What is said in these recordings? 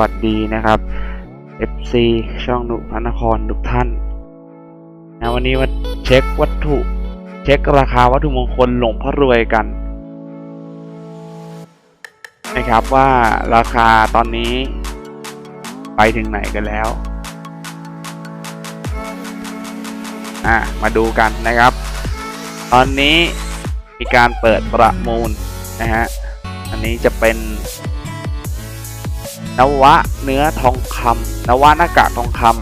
วัสดีนะครับ FC ช่องหนุพระนครทุกท่านนะวันนี้มาเช็ควัตถุ เช็คราคาวัตถุมงคลหลวงพ่อรวยกันนะครับว่าราคาตอนนี้ไปถึงไหนกันแล้วอะมาดูกันนะครับ ตอนนี้มีการเปิดประมูลนะฮะอันนี้จะเป็น นวะเนื้อทองคำนวะหน้ากากทองคำ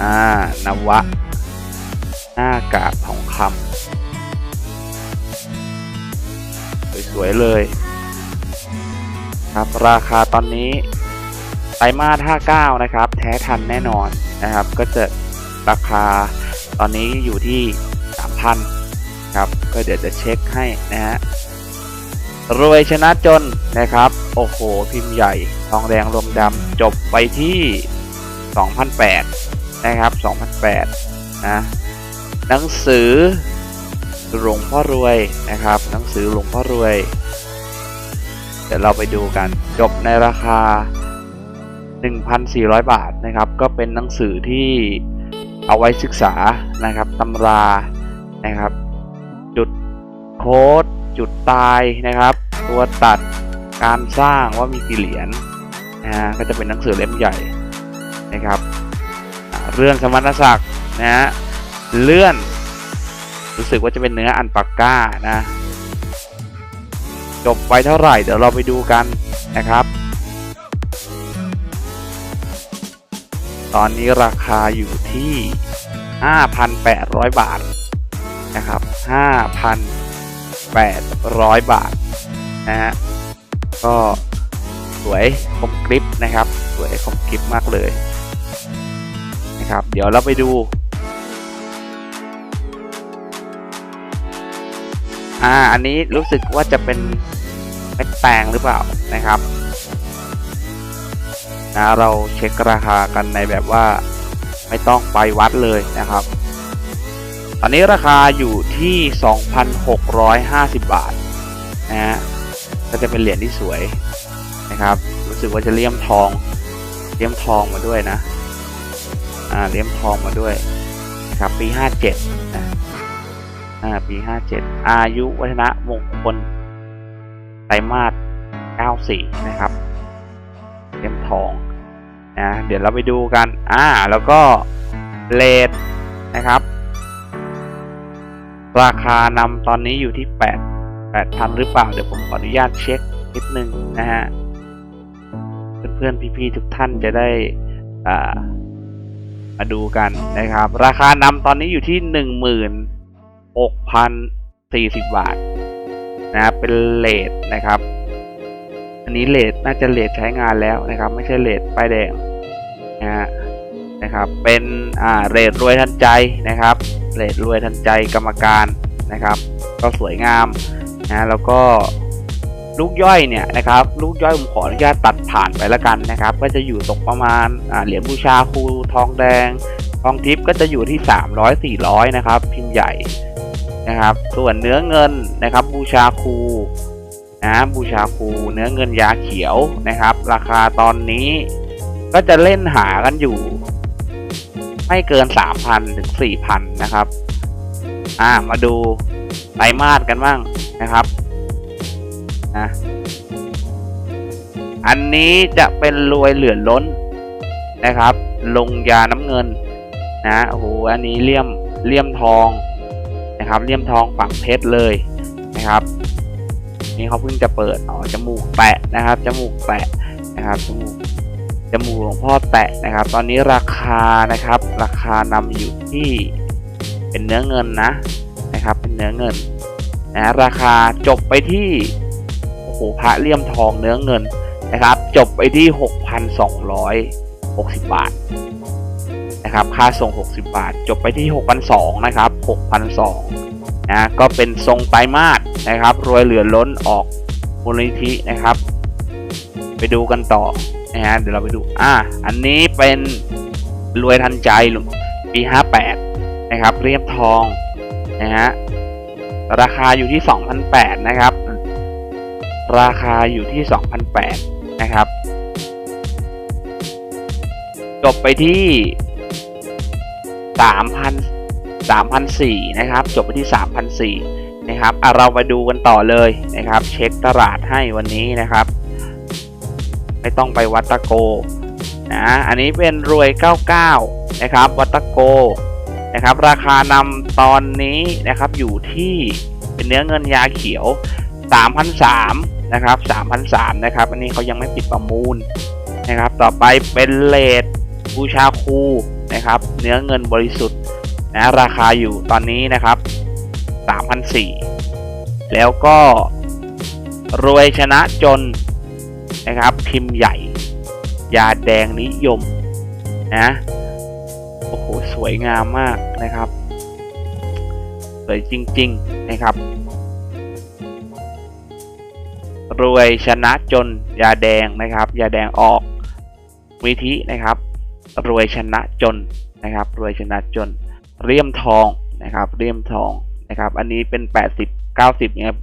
อ่านวะหน้ากากทองคำสวยๆเลย ครับราคาตอนนี้ไตรมาส59 นะครับ แท้ทันแน่นอนนะครับ ก็จะราคาตอนนี้อยู่ที่ 3,000 ครับ ก็เดี๋ยวจะเช็คให้นะฮะ รวยชนะจนนะครับ โอ้โห พิมพ์ใหญ่ ทองแดงรวมดำจบไปที่ 2,008 นะครับ2,008นะหนังสือหลวงพ่อรวยนะครับ หนังสือหลวงพ่อรวย เดี๋ยวเราไปดูกัน จบในราคา 1,400 บาทนะครับ ก็เป็นหนังสือที่เอาไว้ศึกษานะครับตำรานะครับ จุดโค้ด จุดตายนะครับ ตัวตัดการสร้างว่ามีกี่เหรียญนะฮะก็จะเป็นหนังสือเล่มใหญ่นะครับ เรื่องสมณศักดิ์นะฮะเลื่อน รู้สึกว่าจะเป็นเนื้ออันปากก้านะจบไปเท่าไหร่ เดี๋ยวเราไปดูกันนะครับ ตอนนี้ราคาอยู่ที่ 5,800 บาทนะครับ 800 บาทนะฮะก็สวยคมกริปนะครับ สวยคมกริปมากเลยนะครับ เดี๋ยวเราไปดูอ่าอันนี้รู้สึกว่าจะเป็นเม็ดแตงหรือเปล่านะครับนะเราเช็คราคากันในแบบว่าไม่ต้องไปวัดเลยนะครับ ตอนนี้ราคาอยู่ที่ 2,650 บาทนะฮะก็จะเป็นเหรียญที่สวยนะครับ รู้สึกว่าจะเลี่ยมทองเลี่ยมทองมาด้วยนะอ่าเลี่ยมทองมาด้วยนะครับปี 57นะอ่าปี 57 อายุวัฒนะมงคลไตรมาส94 นะครับเลี่ยมทองนะเดี๋ยวเราไปดูกันอ่าแล้วก็เลทนะครับ ราคานำตอนนี้อยู่ที่ 8 8,000หรือเปล่า เดี๋ยวผมขออนุญาตเช็คนิดนึงนะฮะ เพื่อนๆพี่ๆทุกท่านจะได้อ่ามาดูกันนะครับ ราคานำตอนนี้อยู่ที่16,040บาทนะครับเป็นเลทนะครับ อันนี้เลทน่าจะเลทใช้งานแล้วนะครับ ไม่ใช่เลทป้ายแดงนะฮะนะครับ เป็นอ่าเรทรวยทันใจนะครับ เรทรวยทันใจกรรมการนะครับ ก็สวยงามนะแล้วก็ลูกย่อยเนี่ยนะครับลูกย่อยผมขออนุญาตตัดผ่านไปแล้วกันนะครับ ก็จะอยู่ตกประมาณเหรียญบูชาครูทองแดง ทองทิพย์ก็จะอยู่ที่ 300 400 นะครับ พิมพ์ใหญ่นะครับ ส่วนเนื้อเงินนะครับ บูชาครูนะบูชาครูเนื้อเงินยาเขียวนะครับ ราคาตอนนี้ก็จะเล่นหากันอยู่ ไม่เกิน 3,000 ถึง 4,000 นะครับ อ่า มาดูไตรมาสกันบ้างนะครับนะอันนี้จะเป็นรวยเหลือล้นนะครับ ลงยาน้ำเงินนะโอ้โหอันนี้เลี่ยมเลี่ยมทองนะครับ เลี่ยมทองฝังเพชรเลยนะครับ นี่เขาเพิ่งจะเปิดอ๋อจมูกแตะนะครับจมูกแตะนะครับจมูก จมูกหลวงพ่อแตะนะครับ ตอนนี้ราคานะครับ ราคานำอยู่ที่เป็นเนื้อเงินนะนะครับ เป็นเนื้อเงินนะราคาจบไปที่โอ้โหพระเลี่ยมทองเนื้อเงินนะครับ จบไปที่ 6,260 บาทนะครับ ค่าส่ง 60 บาท จบไปที่ 6,200นะครับ 6,200นะก็เป็นทรงไตรมาสนะครับ รวยเหลือล้นออกมูลนิธินะครับ ไปดูกันต่อ นะฮะเดี๋ยวเราไปดูอ่าอันนี้เป็นรวยทันใจปี 58 นะครับเรียบทองนะฮะราคาอยู่ที่2,800นะครับ ราคาอยู่ที่ 2,008นะครับจบไปที่ 3,000 3,004นะครับจบไปที่ 3,004นะครับอะเรามาดูกันต่อเลยนะครับ เช็คตลาดให้วันนี้นะครับ ไม่ต้องไปวัดตะโกนะอันนี้เป็นรวย 99 นะครับ วัตโกนะครับ ราคานำตอนนี้นะครับอยู่ที่เป็นเนื้อเงินยาเขียว 3,003นะครับ3,003นะครับ อันนี้เขายังไม่ปิดประมูลนะครับ ต่อไปเป็นเลดบูชาคูนะครับ เนื้อเงินบริสุทธิ์นะราคาอยู่ตอนนี้นะครับ3,004แล้วก็รวยชนะจน นะครับ พิมพ์ใหญ่ ยาแดงนิยมนะโอ้โหสวยงามมากนะครับสวยจริง ๆนะครับ รวยชนะจนยาแดงนะครับ ยาแดงออกวิธีนะครับ รวยชนะจนนะครับ รวยชนะจนเรียมทองนะครับ เรียมทองนะครับ อันนี้เป็น 80 90เนี่ย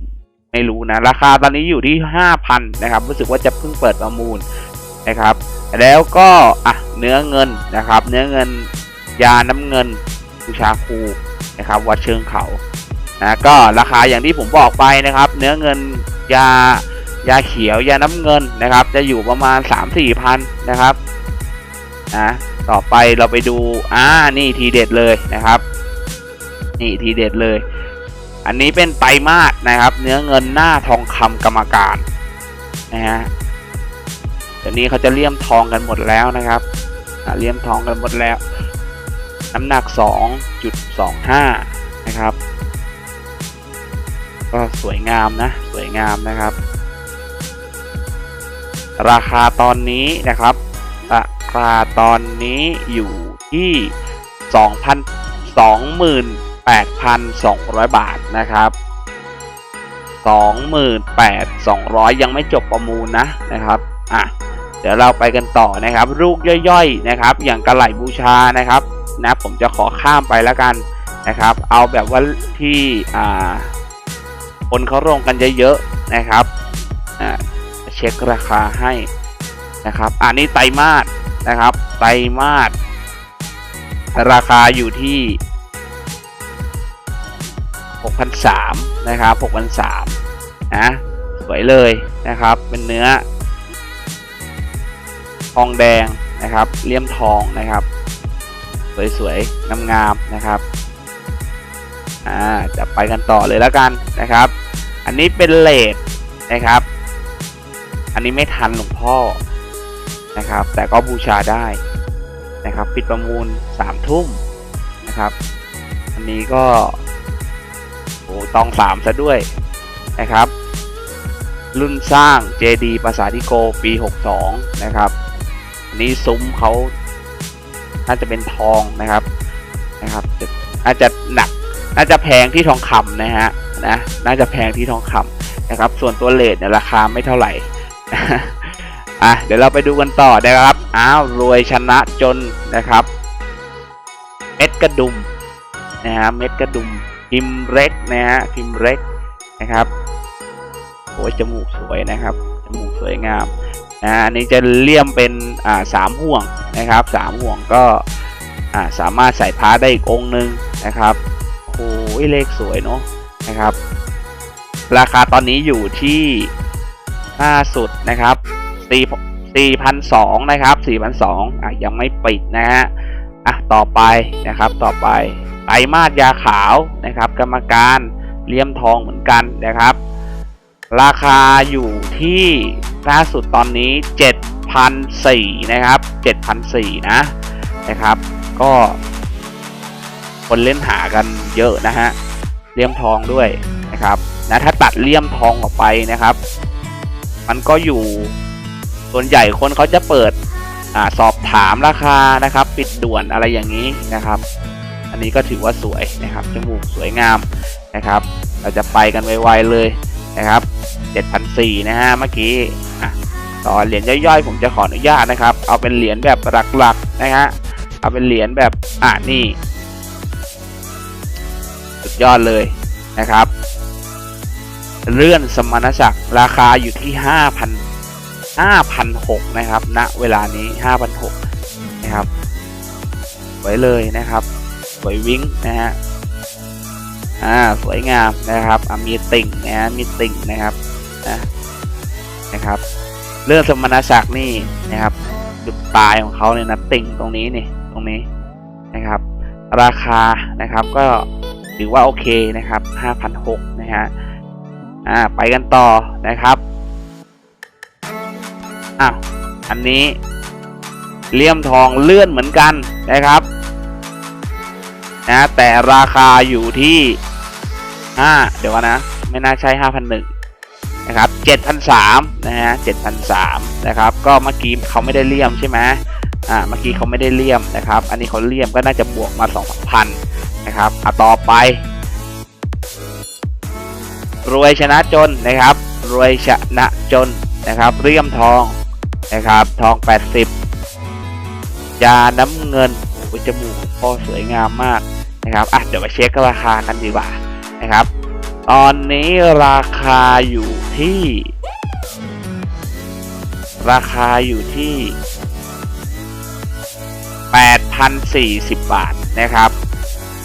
ไม่รู้นะ ราคาตอนนี้อยู่ที่ 5,000 นะครับ รู้สึกว่าจะเพิ่งเปิดประมูลนะครับ แล้วก็อะเนื้อเงินนะครับ เนื้อเงินยาน้ำเงินบูชาคูนะครับ วัดเชิงเขานะก็ราคาอย่างที่ผมบอกไปนะครับ เนื้อเงินยายาเขียวยาน้ำเงินนะครับ จะอยู่ประมาณ 3-4พันนะครับนะต่อไปเราไปดูอ่านี่ทีเด็ดเลยนะครับ นี่ทีเด็ดเลย อันนี้เป็นไตรมาสนะครับ เนื้อเงินหน้าทองคำกรรมการนะฮะเดี๋ยวนี้เขาจะเลี่ยมทองกันหมดแล้วนะครับเลี่ยมทองกันหมดแล้ว น้ำหนัก 2.25 นะครับ ก็สวยงามนะ สวยงามนะครับ ราคาตอนนี้นะครับ ราคาตอนนี้อยู่ที่ 2,000 8,200 บาทนะครับ28,200 ยังไม่จบประมูลนะนะครับอะเดี๋ยวเราไปกันต่อนะครับ ลูกย่อยๆนะครับ อย่างกระไหลบูชานะครับนะผมจะขอข้ามไปแล้วกันนะครับ เอาแบบว่าที่อ่าคนเขาลงกันเยอะๆนะครับอ่าเช็คราคาให้นะครับอันนี้ไตรมาสนะครับไตรมาสราคาอยู่ที่ 6,003นะครับ6,003นะสวยเลยนะครับ เป็นเนื้อ ทองแดงนะครับเลี่ยมทองนะครับ สวยๆงามๆนะครับอ่าจะไปกันต่อเลยแล้วกันนะครับ อันนี้เป็นเลดนะครับ อันนี้ไม่ทันหลวงพ่อนะครับ แต่ก็บูชาได้นะครับ ปิดประมูลสามทุ่มนะครับ อันนี้ก็ อ้ตองสามซะด้วยนะครับ รุ่นสร้าง JD ภาษาทิโกปี 62 นะครับอันนี้ซุ้มเขาน่าจะเป็นทองนะครับนะครับน่าจะหนักน่าจะแพงที่ทองคำนะฮะนะน่าจะแพงที่ทองคำนะครับ ส่วนตัวเลทเนี่ยราคาไม่เท่าไหร่อะเดี๋ยวเราไปดูกันต่อนะครับอ้าวรวยชนะจนนะครับ เม็ดกระดุมนะฮะเม็ดกระดุม พิมพ์เล็กนะฮะพิมพ์เล็กนะครับโอ้ยจมูกสวยนะครับจมูกสวยงามนะอันนี้จะเลี่ยมเป็นอ่าสามห่วงนะครับสามห่วงก็อ่าสามารถใส่พาได้อีกองหนึ่งนะครับโอ้ยเลขสวยเนาะนะครับ ราคาตอนนี้อยู่ที่ล่าสุดนะครับสี่สี่พันสองนะครับสี่พันสองอะยังไม่ปิดนะฮะอะต่อไปนะครับต่อไป ไตรมาสยาขาวนะครับ กรรมการเลี่ยมทองเหมือนกันนะครับ ราคาอยู่ที่ล่าสุดตอนนี้ 7,004นะครับ7,004นะนะครับ ก็คนเล่นหากันเยอะนะฮะเลี่ยมทองด้วยนะครับนะถ้าตัดเลี่ยมทองออกไปนะครับ มันก็อยู่ส่วนใหญ่คนเขาจะเปิดอสอบถามราคานะครับ ปิดด่วนอะไรอย่างนี้นะครับ อันนี้ก็ถือว่าสวยนะครับจมูกสวยงามนะครับ เราจะไปกันไวๆเลยนะครับ7,004นะฮะเมื่อกี้ต่อเหรียญย่อยๆผมจะขออนุญาตนะครับ เอาเป็นเหรียญแบบหลักๆนะฮะเอาเป็นเหรียญแบบอ่านี่สุดยอดเลยนะครับ เลื่อนสมณศักดิ์ราคาอยู่ที่ห้าพันห้าพันหกนะครับณเวลานี้ห้าพันหกนะครับสวยเลยนะครับ สวยวิ้งนะฮะอ่าสวยงามนะครับอะมีติ่งนะฮะมีติ่งนะครับนะนะครับเรื่องสมณศักดิ์นี่นะครับจุดตายของเขาเนี่ยนะติ่งตรงนี้นี่ตรงนี้นะครับ ราคานะครับก็ถือว่าโอเคนะครับ5,600นะฮะอ่าไปกันต่อนะครับอ้าวอันนี้เลี่ยมทองเลื่อนเหมือนกันนะครับ นะ แต่ราคาอยู่ที่ห้าเดี๋ยวนะ ไม่น่าใช่ห้าพันหนึ่งนะครับเจ็ดพันสามนะฮะเจ็ดพันสามนะครับ ก็เมื่อกี้เขาไม่ได้เลี่ยมใช่ไหมอ่า เมื่อกี้เขาไม่ได้เลี่ยมนะครับ อันนี้เขาเลี่ยมก็น่าจะบวกมาสองพันนะครับ อะต่อไป รวยชนะจนนะครับ รวยชนะจนนะครับเลี่ยมทองนะครับ ทอง 80 ยาน้ำเงินโอ้จมูกพ่อสวยงามมาก นะครับอะเดี๋ยวมาเช็คราคากันดีกว่านะครับ ตอนนี้ราคาอยู่ที่ ราคาอยู่ที่ 8,040 บาทนะครับ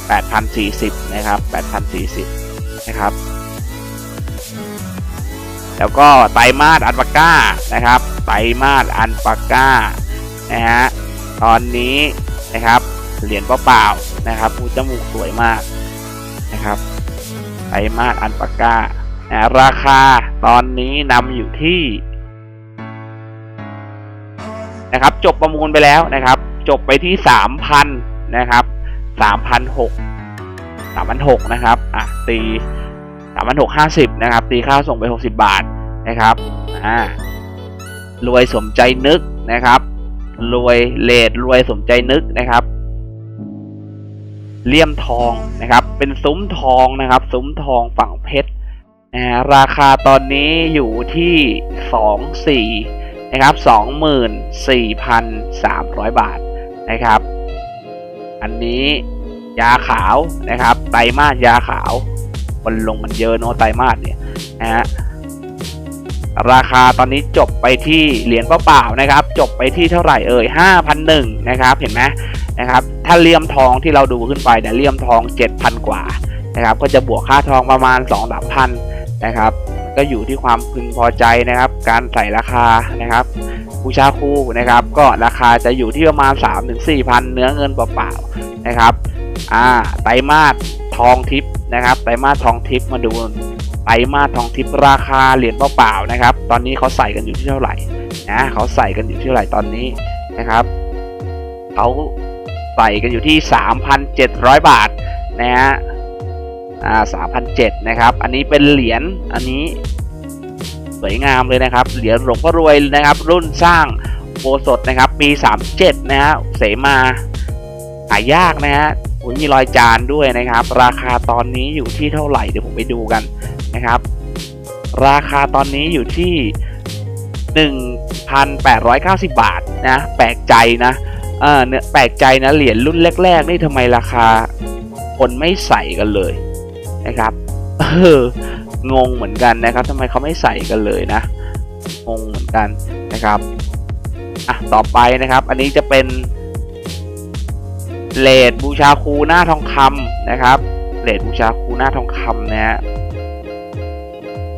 8,040 นะครับ 8,040 นะครับ แล้วก็ไตรมาสอันปาก้านะครับ ไตรมาสอันปาก้านะฮะตอนนี้นะครับ เหรียญเปล่าๆนะครับอูจมูกสวยมากนะครับไตรมาสอันปาก้านะราคาตอนนี้นำอยู่ที่นะครับ จบประมูลไปแล้วนะครับ จบไปที่สามพันนะครับสามพันหกสามพันหกนะครับอะตีสามพันหกห้าสิบนะครับ ตีค่าส่งไปหกสิบาทนะครับอ่ารวยสมใจนึกนะครับ รวยเลดรวยสมใจนึกนะครับ เลี่ยมทองนะครับ เป็นซุ้มทองนะครับ ซุ้มทองฝั่งเพชรนะราคาตอนนี้อยู่ที่สองสี่นะครับสองหมื่นสี่พันสามร้อยบาทนะครับ อันนี้ยาขาวนะครับไตรมาสยาขาวมันลงมันเยอะเนอะไตรมาสเนี่ยนะฮะราคาตอนนี้จบไปที่เหรียญเปล่าๆนะครับ จบไปที่เท่าไหร่เอ่ย5,001นะครับ เห็นไหม นะครับ ถ้าเลี่ยมทองที่เราดูขึ้นไปเนี่ยเลี่ยมทอง 7,000 กว่านะครับ ก็จะบวกค่าทองประมาณ 2-3,000นะครับ ก็อยู่ที่ความพึงพอใจนะครับ การใส่ราคานะครับบูชาคู่นะครับ ก็ราคาจะอยู่ที่ประมาณ 3-4,000เนื้อเงินเปล่าๆนะครับอ่าไตรมาสทองทิพย์นะครับไตรมาสทองทิพย์มาดูไตรมาสทองทิพย์ราคาเหรียญเปล่าๆนะครับ ตอนนี้เขาใส่กันอยู่ที่เท่าไหร่นะเขาใส่กันอยู่ที่เท่าไหร่ตอนนี้นะครับเขา ใส่กันอยู่ที่ 3,700 บาทนะฮะอ่า3,700นะครับ อันนี้เป็นเหรียญอันนี้สวยงามเลยนะครับ เหรียญหลวงพ่อรวยนะครับ รุ่นสร้างโบสถนะครับ ปี 37 นะฮะเสมาหายากนะฮะอุ๊ยมีรอยจานด้วยนะครับ ราคาตอนนี้อยู่ที่เท่าไหร่เดี๋ยวผมไปดูกันนะครับ ราคาตอนนี้อยู่ที่ 1,890 บาทนะ แปลกใจนะ เออเนี่ยแปลกใจนะเหรียญรุ่นแรก ๆ นี่ทำไมราคา คนไม่ใส่กันเลยนะครับเอองงเหมือนกันนะครับทำไมเขาไม่ใส่กันเลยนะงงเหมือนกันนะครับอะต่อไปนะครับ อันนี้จะเป็นเลดบูชาครูหน้าทองคำนะครับเลทบูชาครูหน้าทองคำนะฮะ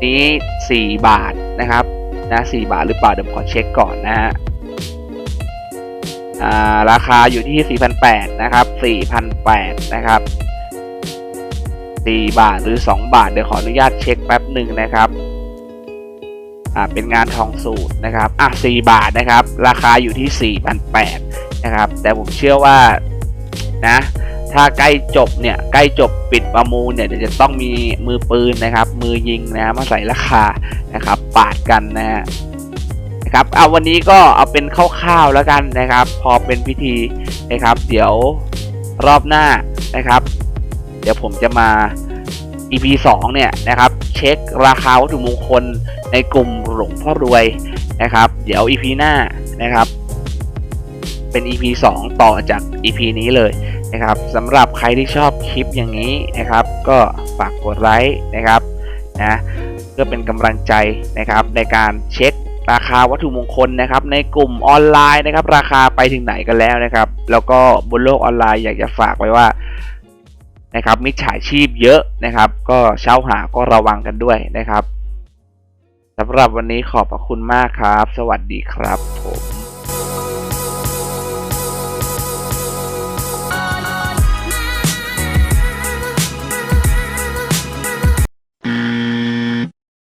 นี้สี่บาทนะครับนะสี่บาทหรือเปล่าเดี๋ยวผมขอเช็คก่อนนะฮะ ราคาอยู่ที่สี่พันแปดนะครับสี่พันแปดนะครับสี่บาทหรือสองบาท เดี๋ยวขออนุญาตเช็คแป๊บหนึ่งนะครับอ่าเป็นงานทองสูตรนะครับอะสี่บาทนะครับ ราคาอยู่ที่สี่พันแปดนะครับ แต่ผมเชื่อว่านะถ้าใกล้จบเนี่ยใกล้จบปิดประมูลเนี่ยเดี๋ยวจะต้องมีมือปืนนะครับ มือยิงนะมาใส่ราคานะครับปาดกันนะฮะ นะครับเอาวันนี้ก็เอาเป็นคร่าวๆแล้วกันนะครับ พอเป็นพิธีนะครับ เดี๋ยวรอบหน้านะครับ เดี๋ยวผมจะมา EP 2เนี่ยนะครับ เช็คราคาวัตถุมงคลในกลุ่มหลวงพ่อรวยนะครับ เดี๋ยว EP หน้านะครับเป็น EP 2 ต่อจาก EP นี้เลยนะครับสำหรับใครที่ชอบคลิปอย่างนี้นะครับ ก็ฝากกดไลค์นะครับนะเพื่อเป็นกำลังใจนะครับในการเช็ค ราคาวัตถุมงคลนะครับ ในกลุ่มออนไลน์นะครับ ราคาไปถึงไหนกันแล้วนะครับ แล้วก็บนโลกออนไลน์อยากจะฝากไว้ว่านะครับมิจฉาชีพเยอะนะครับ ก็เช่าหาก็ระวังกันด้วยนะครับสำหรับวันนี้ขอบพระคุณมากครับ สวัสดีครับผม